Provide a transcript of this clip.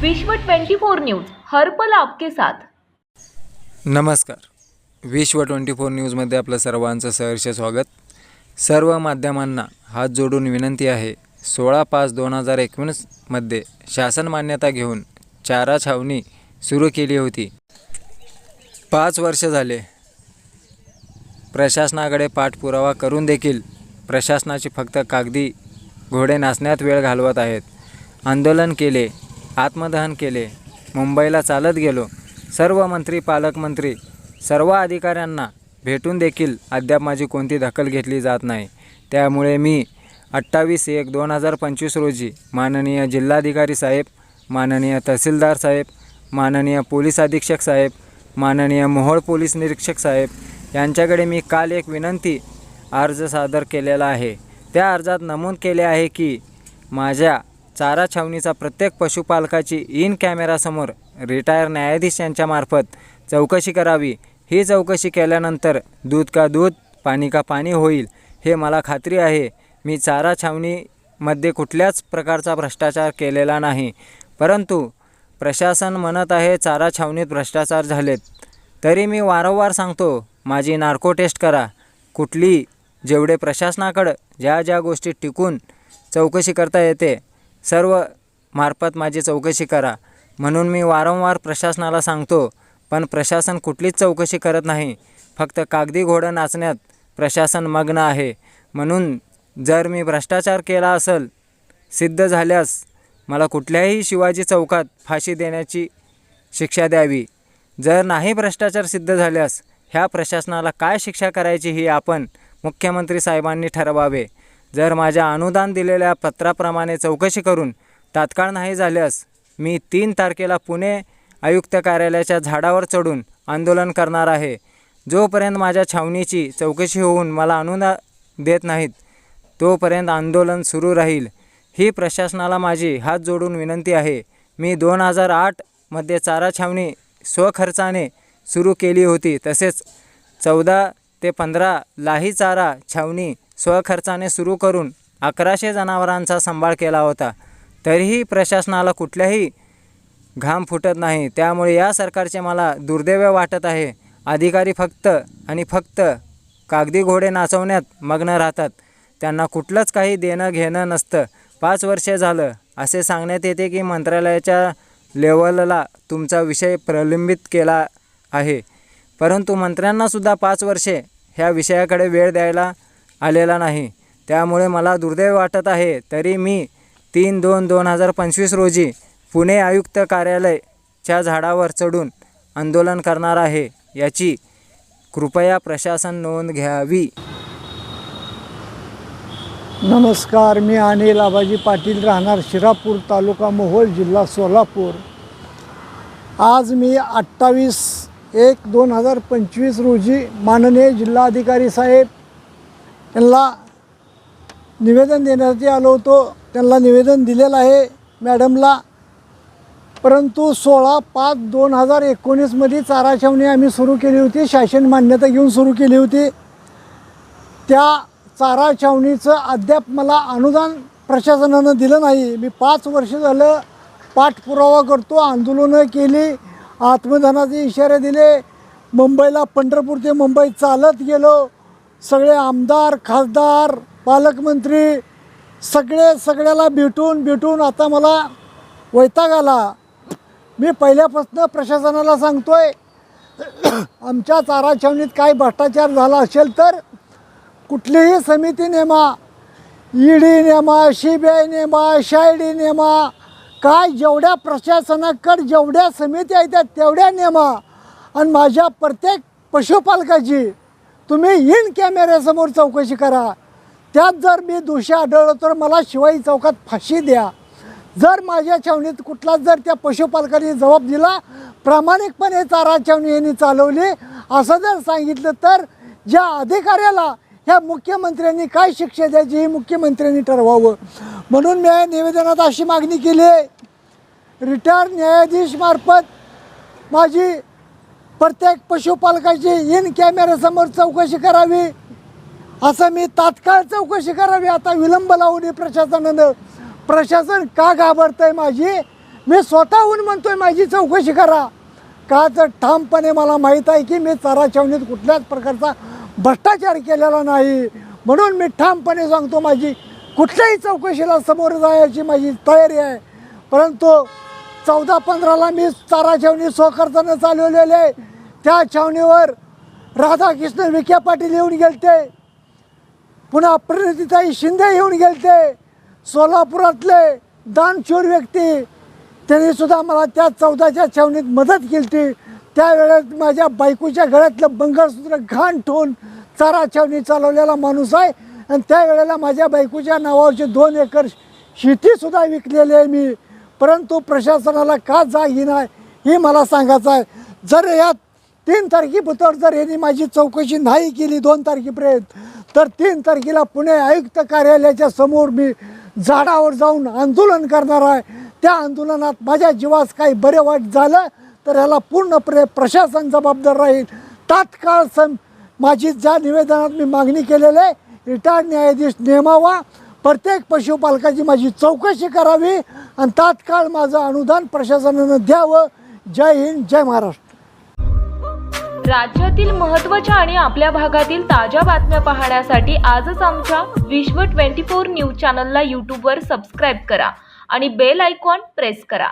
विश्व 24 न्यूज हर पल आपके साथ. नमस्कार. विश्व ट्वेंटी फोर न्यूजमध्ये आपलं सर्वांचं सहर्ष स्वागत. सर्व माध्यमांना हात जोडून विनंती आहे सोळा पाच दोन हजार एकवीसमध्ये शासन मान्यता घेऊन चारा छावणी सुरू केली होती. पाच वर्ष झाले. प्रशासनाकडे पाठपुरावा करून देखील प्रशासनाची फक्त कागदी घोडे नाचण्यात वेळ घालवत आहेत. आंदोलन केले आत्मदहन केले. मुंबईला चालत गेलो. सर्व मंत्री पालकमंत्री सर्व अधिकाऱ्यांना भेटून देखील अद्याप माझी कोणती दखल घेतली जात नाही. त्यामुळे मी अठ्ठावीस एक दोन हजार पंचवीस रोजी माननीय जिल्हाधिकारी साहेब माननीय तहसीलदार साहेब माननीय पोलीस अधीक्षक साहेब माननीय मोहोळ पोलीस निरीक्षक साहेब यांच्याकडे मी काल एक विनंती अर्ज सादर केलेला आहे. त्या अर्जात नमूद केले आहे की माझ्या चारा छावणीचा प्रत्येक पशुपालकाची इन कॅमेरासमोर रिटायर न्यायाधीश यांच्यामार्फत चौकशी करावी. ही चौकशी केल्यानंतर दूध का दूध पाणी का पाणी होईल हे मला खात्री आहे. मी चारा छावणीमध्ये कुठल्याच प्रकारचा भ्रष्टाचार केलेला नाही. परंतु प्रशासन म्हणत आहे चारा छावणीत भ्रष्टाचार झालेत. तरी मी वारंवार सांगतो माझी नार्को टेस्ट करा. कुठली जेवढे प्रशासनाकडं ज्या ज्या गोष्टी टिकून चौकशी करता येते सर्व मार्फत माझी चौकशी करा. म्हणून मी वारंवार प्रशासनाला सांगतो पण प्रशासन कुठलीच चौकशी करत नाही. फक्त कागदी घोडं नाचण्यात प्रशासन मग्न आहे. म्हणून जर मी भ्रष्टाचार केला असेल सिद्ध झाल्यास मला कुठल्याही शिवाजी चौकात फाशी देण्याची शिक्षा द्यावी. जर नाही भ्रष्टाचार सिद्ध झाल्यास ह्या प्रशासनाला काय शिक्षा करायची ही आपण मुख्यमंत्री साहेबांनी ठरवावे. जर माझ्या अनुदान दिलेल्या पत्राप्रमाणे चौकशी करून तात्काळ नाही झाल्यास मी तीन तारखेला पुणे आयुक्त कार्यालयाच्या झाडावर चढून आंदोलन करणार आहे. जोपर्यंत माझ्या छावणीची चौकशी होऊन मला अनुदान देत नाहीत तोपर्यंत आंदोलन सुरू राहील. ही प्रशासनाला माझी हात जोडून विनंती आहे. मी दोन हजार आठमध्ये चारा छावणी स्वखर्चाने सुरू केली होती तसेच चौदा ते पंधरा लाही चारा छावणी स्वखर्चाने सुरू करून अकराशे जनावरांचा सांभाळ केला होता. तरीही प्रशासनाला कुठल्याही घाम फुटत नाही. त्यामुळे या सरकारचे मला दुर्दैव वाटत आहे. अधिकारी फक्त आणि फक्त कागदी घोडे नाचवण्यात मग्न राहतात. त्यांना कुठलंच काही देणं घेणं नसतं. पाच वर्षे झालं. असे सांगण्यात येते की मंत्रालयाच्या लेवलला तुमचा विषय प्रलंबित केला आहे. परंतु मंत्र्यांनासुद्धा पाच वर्षे ह्या विषयाकडे वेळ द्यायला आलेला नाही. त्यामुळे मला दुर्दैव वाटत आहे तरी मी तीन दोन दोन हजार पंचवीस रोजी पुणे आयुक्त कार्यालयच्या झाडावर चढून आंदोलन करणार आहे याची कृपया प्रशासन नोंद घ्यावी. नमस्कार मी अनिल आबाजी पाटील राहणार शिरापूर तालुका मोहोळ जिल्हा सोलापूर. आज मी अठ्ठावीस एक दोन हजार पंचवीस रोजी माननीय जिल्हाधिकारी साहेब यांना निवेदन देण्यासाठी आलो होतो. त्यांना निवेदन दिलेलं आहे मॅडमला. परंतु सोळा पाच दोन हजार एकोणीसमध्ये चारा छावणी आम्ही सुरू केली होती. शासन मान्यता घेऊन सुरू केली होती. त्या चारा छावणीचं अद्याप मला अनुदान प्रशासनानं दिलं नाही. मी पाच वर्ष झालं पाठपुरावा करतो आंदोलनं केली. आत्मधनाचे इशारे दिले. मुंबईला पंढरपूर ते मुंबई चालत गेलो. सगळे आमदार खासदार पालकमंत्री सगळे सगळ्याला भेटून भेटून आता मला वैताग आला. मी पहिल्यापासून प्रशासनाला सांगतो आहे आमच्या चारा छावणीत काही भ्रष्टाचार झाला असेल तर कुठलीही समिती नेमा. ईडी नेमा सी बी आय नेमा शाय डी नेमा काय जेवढ्या प्रशासनाकडे जेवढ्या समिती आहेत त्या तेवढ्या नेमा. आणि माझ्या प्रत्येक पशुपालकाची तुम्ही इन कॅमेऱ्यासमोर चौकशी करा. त्यात जर मी दोषी आढळलो तर मला शिवाई चौकात फाशी द्या. जर माझ्या छावणीत कुठलाच जर त्या पशुपालकांनी जबाब दिला प्रामाणिकपणे चारा छावणी यांनी चालवली असं जर सांगितलं तर ज्या अधिकाऱ्याला ह्या मुख्यमंत्र्यांनी काय शिक्षा द्यायची हे मुख्यमंत्र्यांनी ठरवावं. म्हणून मी या निवेदनात अशी मागणी केली आहे. रिटायर न्यायाधीशमार्फत माझी प्रत्येक पशुपालकाची इन कॅमेऱ्यासमोर चौकशी करावी. असं मी तात्काळ चौकशी करावी आता विलंब लावून प्रशासनानं. प्रशासन का घाबरतंय माझी? मी स्वतःहून म्हणतोय माझी चौकशी करा. का तर ठामपणे मला माहीत आहे की मी चारा छावणीत कुठल्याच प्रकारचा भ्रष्टाचार केलेला नाही. म्हणून मी ठामपणे सांगतो माझी कुठल्याही चौकशीला समोर जायची माझी तयारी आहे. परंतु चौदा पंधराला मी चारा छावणी स्वखर्चानं चालवलेले आहे. त्या छावणीवर राधाकृष्ण विखे पाटील येऊन गेलते. पुन्हा प्रणितीताई शिंदे येऊन गेलते. सोलापुरातले दानशूर व्यक्ती त्यांनी सुद्धा मला त्या चौदाच्या छावणीत मदत केली होती त्यावेळेस माझ्या बायकोच्या गळ्यातलं मंगळसूत्र घाण ठेवून चारा छावणी चालवलेला माणूस आहे. आणि त्यावेळेला माझ्या बायकोच्या नावावरची दोन एकर शेतीसुद्धा विकलेली आहे मी. परंतु प्रशासनाला का जाग नाही हे मला सांगायचं आहे. जर यात तीन तारखेपुतर जर यांनी माझी चौकशी नाही केली दोन तारखेपर्यंत तर तीन तारखेला पुणे आयुक्त कार्यालयाच्या समोर मी झाडावर जाऊन आंदोलन करणार आहे. त्या आंदोलनात माझ्या जीवास काही बरे वाईट झालं तर याला पूर्णपणे प्रशासन जबाबदार राहील. तात्काळ सम माझी ज्या निवेदनात मी मागणी केलेली आहे रिटायर्ड न्यायाधीश नेमावा प्रत्येक पशुपालकाची माझी चौकशी करावी आणि तात्काळ माझं अनुदान प्रशासनानं द्यावं. जय हिंद जय महाराष्ट्र. राज्यातील महत्त्वाच्या आणि आपल्या भागातील ताज्या बातम्या पाहण्यासाठी आजच आमच्या विश्व 24 न्यूज चॅनलला यूट्यूबवर सबस्क्राईब करा आणि बेल आयकॉन प्रेस करा.